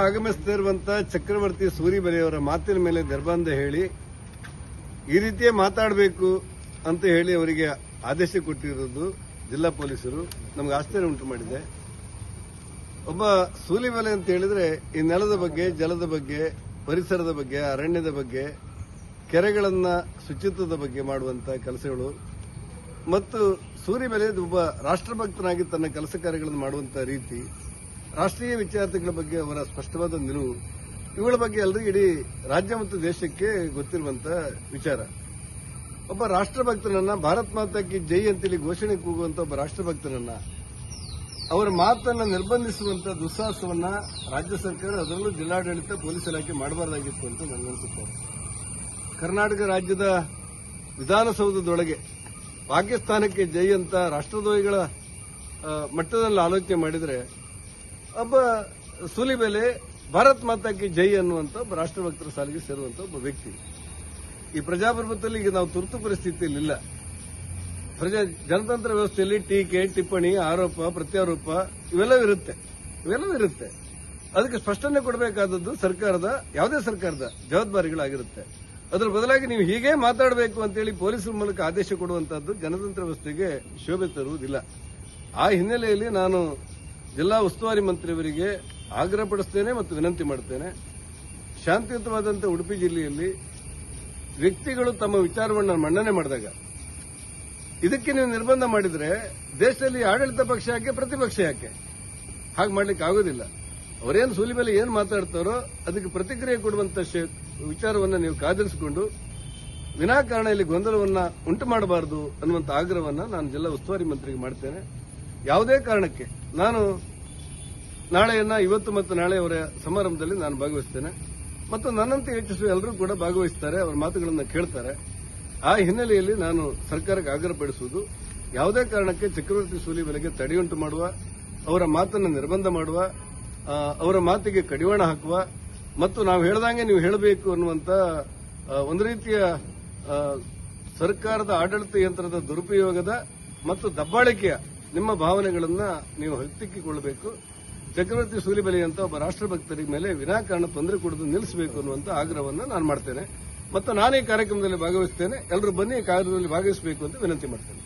ಆಗಮಿಸ್ತಿರುವಂತ ಚಕ್ರವರ್ತಿ ಸೂರಿಬೆಲೆಯವರ ಮಾತಿನ ಮೇಲೆ ನಿರ್ಬಂಧ ಹೇಳಿ, ಈ ರೀತಿಯೇ ಮಾತಾಡಬೇಕು ಅಂತ ಹೇಳಿ ಅವರಿಗೆ ಆದೇಶ ಕೊಟ್ಟಿರೋದು ಜಿಲ್ಲಾ ಪೊಲೀಸರು. ನಮ್ಗೆ ಆಶ್ಚರ್ಯ ಉಂಟು ಮಾಡಿದೆ. ಒಬ್ಬ ಸೂಲಿಬೆಲೆ ಅಂತ ಹೇಳಿದ್ರೆ, ಈ ನೆಲದ ಬಗ್ಗೆ, ಜಲದ ಬಗ್ಗೆ, ಪರಿಸರದ ಬಗ್ಗೆ, ಅರಣ್ಯದ ಬಗ್ಗೆ, ಕೆರೆಗಳನ್ನ ಶುಚಿತ್ವದ ಬಗ್ಗೆ ಮಾಡುವಂತ ಕೆಲಸಗಳು. ಮತ್ತು ಸೂರಿಬೆಲೆ ಒಬ್ಬ ರಾಷ್ಟ್ರಭಕ್ತನಾಗಿ ತನ್ನ ಕೆಲಸ ಕಾರ್ಯಗಳನ್ನು ಮಾಡುವಂತ ರೀತಿ. ರಾಷ್ಟ್ರೀಯ ವಿಚಾರಗಳ ಬಗ್ಗೆ ಅವರ ಸ್ಪಷ್ಟವಾದ ನಿಲುವು, ಇವುಗಳ ಬಗ್ಗೆ ಎಲ್ಲರಿಗೂ ಇಡೀ ರಾಜ್ಯ ಮತ್ತು ದೇಶಕ್ಕೆ ಗೊತ್ತಿರುವಂತ ವಿಚಾರ. ಒಬ್ಬ ರಾಷ್ಟ್ರಭಕ್ತನನ್ನ ಭಾರತ್ ಮಾತಾ ಕಿ ಜೈ ಅಂತೇಳಿ ಘೋಷಣೆ ಕೂಗುವಂತ ಒಬ್ಬ ರಾಷ್ಟ್ರಭಕ್ತನನ್ನ, ಅವರ ಮಾತನ್ನ ನಿರ್ಬಂಧಿಸುವಂತ ದುಸ್ಸಾಹಸವನ್ನ ರಾಜ್ಯ ಸರ್ಕಾರ ಅದರಲ್ಲೂ ಜಿಲ್ಲಾಡಳಿತ ಪೊಲೀಸ್ ಇಲಾಖೆ ಮಾಡಬಾರ್ದಾಗಿತ್ತು ಅಂತ ನನಗನ್ಸುತ್ತೆ ಕರ್ನಾಟಕ ರಾಜ್ಯದ ವಿಧಾನಸೌಧದೊಳಗೆ ಪಾಕಿಸ್ತಾನಕ್ಕೆ ಜೈ ಅಂತ ರಾಷ್ಟ್ರದ್ರೋಹಿಗಳ ಮಟ್ಟದಲ್ಲಿ ಆಲೋಚನೆ ಮಾಡಿದರೆ ಒಬ್ಬ ಸೂಲಿಬೆಲೆ ಭಾರತ್ ಮಾತಾಕಿ ಜೈ ಅನ್ನುವಂಥ ಒಬ್ಬ ರಾಷ್ಟ್ರಭಕ್ತರ ಸಾಲಿಗೆ ಸೇರುವಂತ ಒಬ್ಬ ವ್ಯಕ್ತಿ. ಈ ಪ್ರಜಾಪ್ರಭುತ್ವದಲ್ಲಿ ಈಗ ನಾವು ತುರ್ತು ಪರಿಸ್ಥಿತಿಯಲ್ಲಿ ಇಲ್ಲ ಪ್ರಜಾ ಜನತಂತ್ರ ವ್ಯವಸ್ಥೆಯಲ್ಲಿ ಟೀಕೆ, ಟಿಪ್ಪಣಿ, ಆರೋಪ, ಪ್ರತ್ಯಾರೋಪ ಇವೆಲ್ಲವೂ ಇರುತ್ತೆ. ಇವೆಲ್ಲವೂ ಇರುತ್ತೆ. ಅದಕ್ಕೆ ಸ್ಪಷ್ಟನೆ ಕೊಡಬೇಕಾದದ್ದು ಸರ್ಕಾರದ, ಯಾವುದೇ ಸರ್ಕಾರದ ಜವಾಬ್ದಾರಿಗಳಾಗಿರುತ್ತೆ. ಅದರ ಬದಲಾಗಿ ನೀವು ಹೀಗೆ ಮಾತಾಡಬೇಕು ಅಂತೇಳಿ ಪೊಲೀಸರ ಮೂಲಕ ಆದೇಶ ಕೊಡುವಂತಹದ್ದು ಜನತಂತ್ರ ವ್ಯವಸ್ಥೆಗೆ ಶೋಭೆ ತರುವುದಿಲ್ಲ. ಆ ಹಿನ್ನೆಲೆಯಲ್ಲಿ ನಾನು ಜಿಲ್ಲಾ ಉಸ್ತುವಾರಿ ಮಂತ್ರಿಯವರಿಗೆ ಆಗ್ರಹ ಪಡಿಸ್ತೇನೆ ಮತ್ತು ವಿನಂತಿ ಮಾಡುತ್ತೇನೆ. ಶಾಂತಿಯುತವಾದಂಥ ಉಡುಪಿ ಜಿಲ್ಲೆಯಲ್ಲಿ ವ್ಯಕ್ತಿಗಳು ತಮ್ಮ ವಿಚಾರವನ್ನು ಮನ್ನಣೆ ಮಾಡಿದಾಗ, ಇದಕ್ಕೆ ನೀವು ನಿರ್ಬಂಧ ಮಾಡಿದರೆ ದೇಶದಲ್ಲಿ ಆಡಳಿತ ಪಕ್ಷ ಯಾಕೆ, ಪ್ರತಿಪಕ್ಷ ಯಾಕೆ? ಹಾಗೆ ಮಾಡ್ಲಿಕ್ಕೆ ಆಗೋದಿಲ್ಲ. ಅವರೇನು ಸೂಲಿ ಮೇಲೆ ಏನು ಮಾತಾಡ್ತಾರೋ ಅದಕ್ಕೆ ಪ್ರತಿಕ್ರಿಯೆ ಕೊಡುವಂತ ವಿಚಾರವನ್ನು ನೀವು ಕಾದಿರಿಸಿಕೊಂಡು ವಿನಾಕಾರಣ ಇಲ್ಲಿ ಗೊಂದಲವನ್ನು ಉಂಟು ಮಾಡಬಾರದು ಅನ್ನುವಂತ ಆಗ್ರಹವನ್ನು ನಾನು ಜಿಲ್ಲಾ ಉಸ್ತುವಾರಿ ಮಂತ್ರಿಗೆ ಮಾಡ್ತೇನೆ. ಯಾವುದೇ ಕಾರಣಕ್ಕೆ ನಾನು ನಾಳೆಯನ್ನ ಇವತ್ತು ಮತ್ತು ನಾಳೆ ಅವರ ಸಮಾರಂಭದಲ್ಲಿ ನಾನು ಭಾಗವಹಿಸ್ತೇನೆ. ಮತ್ತು ನನ್ನಂತೆ ಯೋಚಿಸುವ ಎಲ್ಲರೂ ಕೂಡ ಭಾಗವಹಿಸ್ತಾರೆ, ಅವರ ಮಾತುಗಳನ್ನು ಕೇಳ್ತಾರೆ. ಆ ಹಿನ್ನೆಲೆಯಲ್ಲಿ ನಾನು ಸರ್ಕಾರಕ್ಕೆ ಆಗ್ರಹಪಡಿಸುವುದು ಯಾವುದೇ ಕಾರಣಕ್ಕೆ ಚಕ್ರವರ್ತಿ ಸೂಲಿ ಬೆಲೆಗೆ ತಡೆಯುಂಟು ಮಾಡುವ, ಅವರ ಮಾತನ್ನು ನಿರ್ಬಂಧ ಮಾಡುವ ಅವರ ಮಾತಿಗೆ ಕಡಿವಾಣ ಹಾಕುವ, ಮತ್ತು ನಾವು ಹೇಳ್ದಂಗೆ ನೀವು ಹೇಳಬೇಕು ಅನ್ನುವಂತ ಒಂದು ರೀತಿಯ ಸರ್ಕಾರದ ಆಡಳಿತ ಯಂತ್ರದ ದುರುಪಯೋಗದ ಮತ್ತು ದಬ್ಬಾಳಿಕೆಯ ನಿಮ್ಮ ಭಾವನೆಗಳನ್ನ ನೀವು ಹತ್ತಿಕ್ಕಿಕೊಳ್ಳಬೇಕು ಚಕ್ರವರ್ತಿ ಸೂಲಿಬೆಲೆ ಅಂತ ಒಬ್ಬ ರಾಷ್ಟ್ರಭಕ್ತರಿಗೆ ಮೇಲೆ ವಿನಾಕಾರಣ ತೊಂದರೆ ಕೊಡೋದು ನಿಲ್ಲಿಸಬೇಕು ಅನ್ನುವಂತ ಆಗ್ರಹವನ್ನು ನಾನು ಮಾಡ್ತೇನೆ. ಮತ್ತು ನಾನೇ ಕಾರ್ಯಕ್ರಮದಲ್ಲಿ ಭಾಗವಹಿಸ್ತೇನೆ. ಎಲ್ಲರೂ ಬನ್ನಿ ಕಾರ್ಯದಲ್ಲಿ ಭಾಗವಹಿಸಬೇಕು ಅಂತ ವಿನಂತಿ ಮಾಡ್ತೇನೆ.